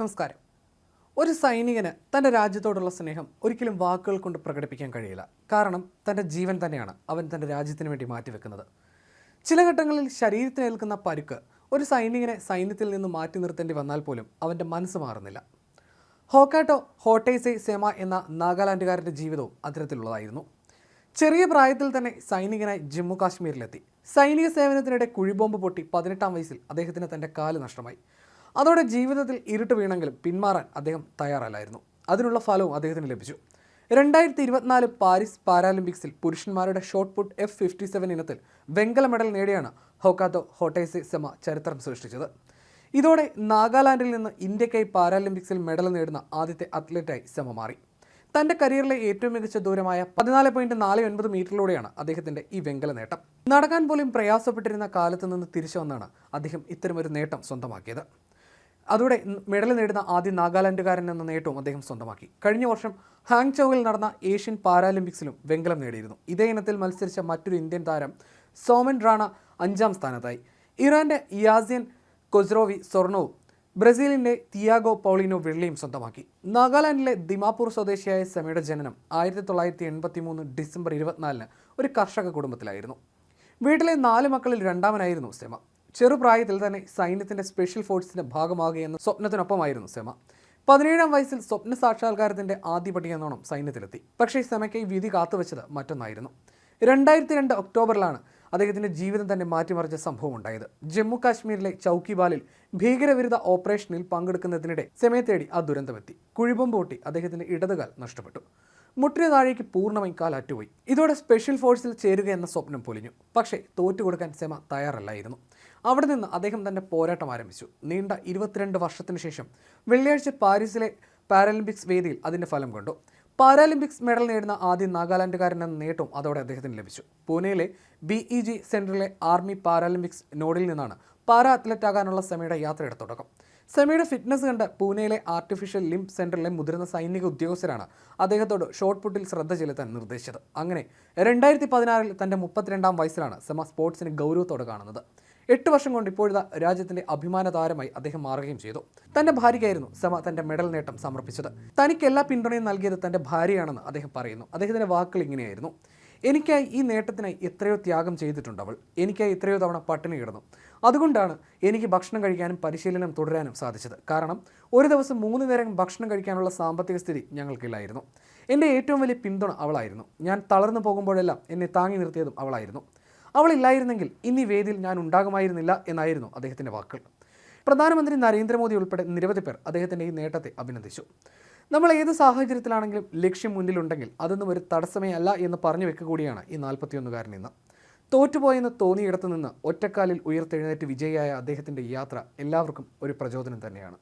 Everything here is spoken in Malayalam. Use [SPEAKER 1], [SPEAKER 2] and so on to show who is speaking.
[SPEAKER 1] നമസ്കാരം. ഒരു സൈനികന് തന്റെ രാജ്യത്തോടുള്ള സ്നേഹം ഒരിക്കലും വാക്കുകൾ കൊണ്ട് പ്രകടിപ്പിക്കാൻ കഴിയില്ല. കാരണം തന്റെ ജീവൻ തന്നെയാണ് അവൻ തന്റെ രാജ്യത്തിന് വേണ്ടി മാറ്റിവെക്കുന്നത്. ചില ഘട്ടങ്ങളിൽ ശരീരത്തിനേൽക്കുന്ന പരുക്ക് ഒരു സൈനികനെ സൈന്യത്തിൽ നിന്ന് മാറ്റി നിർത്തേണ്ടി വന്നാൽ പോലും അവന്റെ മനസ്സ് മാറുന്നില്ല. ഹോക്കാട്ടോ ഹോട്ടേസെ സേമ എന്ന നാഗാലാൻഡുകാരന്റെ ജീവിതവും അത്തരത്തിലുള്ളതായിരുന്നു. ചെറിയ പ്രായത്തിൽ തന്നെ സൈനികനായി ജമ്മു കാശ്മീരിലെത്തി. സൈനിക സേവനത്തിനിടെ കുഴിബോംബ് പൊട്ടി പതിനെട്ടാം വയസ്സിൽ അദ്ദേഹത്തിന് തന്റെ കാൽ നഷ്ടമായി. അതോടെ ജീവിതത്തിൽ ഇരുട്ട് വീണെങ്കിലും പിന്മാറാൻ അദ്ദേഹം തയ്യാറല്ലായിരുന്നു. അതിനുള്ള ഫലവും അദ്ദേഹത്തിന് ലഭിച്ചു. രണ്ടായിരത്തി ഇരുപത്തിനാല് പാരീസ് പാരാലിമ്പിക്സിൽ പുരുഷന്മാരുടെ shot put F fifty seven ഇനത്തിൽ വെങ്കല മെഡൽ നേടിയാണ് ഹോക്കാത്തോ ഹോട്ടേസെ സെമ ചരിത്രം സൃഷ്ടിച്ചത്. ഇതോടെ നാഗാലാൻഡിൽ നിന്ന് ഇന്ത്യക്കായി പാരാലിമ്പിക്സിൽ മെഡൽ നേടുന്ന ആദ്യത്തെ അത്ലറ്റായി സെമ മാറി. തന്റെ കരിയറിലെ ഏറ്റവും മികച്ച ദൂരമായ പതിനാല് പോയിന്റ് നാല് ഒൻപത് മീറ്ററിലൂടെയാണ് അദ്ദേഹത്തിന്റെ ഈ വെങ്കല നേട്ടം. നടക്കാൻ പോലും പ്രയാസപ്പെട്ടിരുന്ന കാലത്ത് നിന്ന് തിരിച്ചു വന്നാണ് അദ്ദേഹം ഇത്തരമൊരു നേട്ടം സ്വന്തമാക്കിയത്. അതോടെ മെഡൽ നേടുന്ന ആദ്യ നാഗാലാൻഡുകാരൻ എന്ന നേട്ടവും അദ്ദേഹം സ്വന്തമാക്കി. കഴിഞ്ഞ വർഷം ഹാങ് ചൗവിൽ നടന്ന ഏഷ്യൻ പാരാലിമ്പിക്സിലും വെങ്കലം നേടിയിരുന്നു. ഇതേ ഇനത്തിൽ മത്സരിച്ച മറ്റൊരു ഇന്ത്യൻ താരം സോമൻ റാണ അഞ്ചാം സ്ഥാനത്തായി. ഇറാന്റെ യാസിയൻ കൊസ്രോവി സ്വർണവും ബ്രസീലിന്റെ തിയാഗോ പൗളിനോ വെള്ളിയും സ്വന്തമാക്കി. നാഗാലാൻഡിലെ ദിമാപൂർ സ്വദേശിയായ സെമയുടെ ജനനം ആയിരത്തി തൊള്ളായിരത്തി എൺപത്തി മൂന്ന് ഡിസംബർ ഇരുപത്തിനാലിന് ഒരു കർഷക കുടുംബത്തിലായിരുന്നു. വീട്ടിലെ നാല് മക്കളിൽ രണ്ടാമനായിരുന്നു സെമ. ചെറുപ്രായത്തിൽ തന്നെ സൈന്യത്തിന്റെ സ്പെഷ്യൽ ഫോഴ്സിന്റെ ഭാഗമാകുകയെന്ന സ്വപ്നത്തിനൊപ്പമായിരുന്നു സെമ. പതിനേഴാം വയസ്സിൽ സ്വപ്ന സാക്ഷാത്കാരത്തിന്റെ ആദ്യ പടി എന്നോണം സൈന്യത്തിലെത്തി. പക്ഷേ സെമയ്ക്ക് വിധി കാത്തുവച്ചത് മറ്റൊന്നായിരുന്നു. രണ്ടായിരത്തി രണ്ട് ഒക്ടോബറിലാണ് അദ്ദേഹത്തിന്റെ ജീവിതം തന്നെ മാറ്റിമറിച്ച സംഭവം ഉണ്ടായത് ജമ്മു കാശ്മീരിലെ ചൌക്കിബാലിൽ ഭീകരവിരുദ്ധ ഓപ്പറേഷനിൽ പങ്കെടുക്കുന്നതിനിടെ സെമയെ തേടി ആ ദുരന്തമെത്തി. കുഴിബം പൊട്ടി അദ്ദേഹത്തിന്റെ ഇടതുകാൽ നഷ്ടപ്പെട്ടു. മുട്ടിന് താഴേക്ക് പൂർണമായും കാലാറ്റുപോയി ഇതോടെ സ്പെഷ്യൽ ഫോഴ്സിൽ ചേരുക എന്ന സ്വപ്നം പൊലിഞ്ഞു. പക്ഷേ തോറ്റുകൊടുക്കാൻ സെമ തയ്യാറല്ലായിരുന്നു. അവിടെ നിന്ന് അദ്ദേഹം തന്റെ പോരാട്ടം ആരംഭിച്ചു. നീണ്ട ഇരുപത്തിരണ്ട് വർഷത്തിനു ശേഷം വെള്ളിയാഴ്ച പാരീസിലെ പാരലിമ്പിക്സ് വേദിയിൽ അതിന്റെ ഫലം കണ്ടു. പാരാലിമ്പിക്സ് മെഡൽ നേടുന്ന ആദ്യ നാഗാലാൻഡുകാരൻ എന്ന നേട്ടവും അതോടെ അദ്ദേഹത്തിന് ലഭിച്ചു. പൂനെയിലെ ബി ഇ ജി സെന്ററിലെ ആർമി പാരാലിമ്പിക്സ് നോഡിൽ നിന്നാണ് പാരാ അത്ലറ്റ് ആകാനുള്ള സെമിയുടെ യാത്രയുടെ തുടക്കം. സെമിയുടെ ഫിറ്റ്നസ് കണ്ട് പൂനെയിലെ ആർട്ടിഫിഷ്യൽ ലിംപ് സെന്ററിലെ മുതിർന്ന സൈനിക ഉദ്യോഗസ്ഥരാണ് അദ്ദേഹത്തോട് ഷോർട്ട് പുട്ടിൽ ശ്രദ്ധ ചെലുത്താൻ നിർദ്ദേശിച്ചത്. അങ്ങനെ രണ്ടായിരത്തി പതിനാറിൽ തന്റെ മുപ്പത്തിരണ്ടാം വയസ്സിലാണ് സെമ സ്പോർട്സിന് ഗൗരവത്തോടെ കാണുന്നത്. എട്ട് വർഷം കൊണ്ട് ഇപ്പോഴത്തെ രാജ്യത്തിന്റെ അഭിമാന താരമായി അദ്ദേഹം മാറുകയും ചെയ്തു. തന്റെ ഭാര്യയ്ക്കായിരുന്നു സമ തന്റെ മെഡൽ നേട്ടം സമർപ്പിച്ചത്. തനിക്ക് എല്ലാ പിന്തുണയും നൽകിയത് തന്റെ ഭാര്യയാണെന്ന് അദ്ദേഹം പറയുന്നു. അദ്ദേഹത്തിന്റെ വാക്കുകൾ ഇങ്ങനെയായിരുന്നു. എനിക്കായി ഈ നേട്ടത്തിനായി എത്രയോ ത്യാഗം ചെയ്തിട്ടുണ്ട് അവൾ. എനിക്കായി എത്രയോ തവണ പട്ടിണി കിടന്നു. അതുകൊണ്ടാണ് എനിക്ക് ഭക്ഷണം കഴിക്കാനും പരിശീലനം തുടരാനും സാധിച്ചത്. കാരണം ഒരു ദിവസം മൂന്ന് നേരം ഭക്ഷണം കഴിക്കാനുള്ള സാമ്പത്തിക സ്ഥിതി ഞങ്ങൾക്കില്ലായിരുന്നു. എന്റെ ഏറ്റവും വലിയ പിന്തുണ അവളായിരുന്നു. ഞാൻ തളർന്നു പോകുമ്പോഴെല്ലാം എന്നെ താങ്ങി നിർത്തിയതും അവളായിരുന്നു. അവളില്ലായിരുന്നെങ്കിൽ ഇനി വേദിയിൽ ഞാൻ ഉണ്ടാകുമായിരുന്നില്ല എന്നായിരുന്നു അദ്ദേഹത്തിന്റെ വാക്കുകൾ. പ്രധാനമന്ത്രി നരേന്ദ്രമോദി ഉൾപ്പെടെ നിരവധി പേർ അദ്ദേഹത്തിന്റെ ഈ നേട്ടത്തെ അഭിനന്ദിച്ചു. നമ്മൾ ഏത് സാഹചര്യത്തിലാണെങ്കിലും ലക്ഷ്യം മുന്നിലുണ്ടെങ്കിൽ അതൊന്നും ഒരു തടസ്സമേ അല്ല എന്ന് പറഞ്ഞു വെക്കുക കൂടിയാണ് ഈ നാൽപ്പത്തിയൊന്നുകാരൻ ഇന്ന്. തോറ്റുപോയെന്ന് തോന്നിയിടത്തു നിന്ന് ഒറ്റക്കാലിൽ ഉയർത്തെഴുന്നേറ്റ് വിജയിയായ അദ്ദേഹത്തിന്റെ യാത്ര എല്ലാവർക്കും ഒരു പ്രചോദനം തന്നെയാണ്.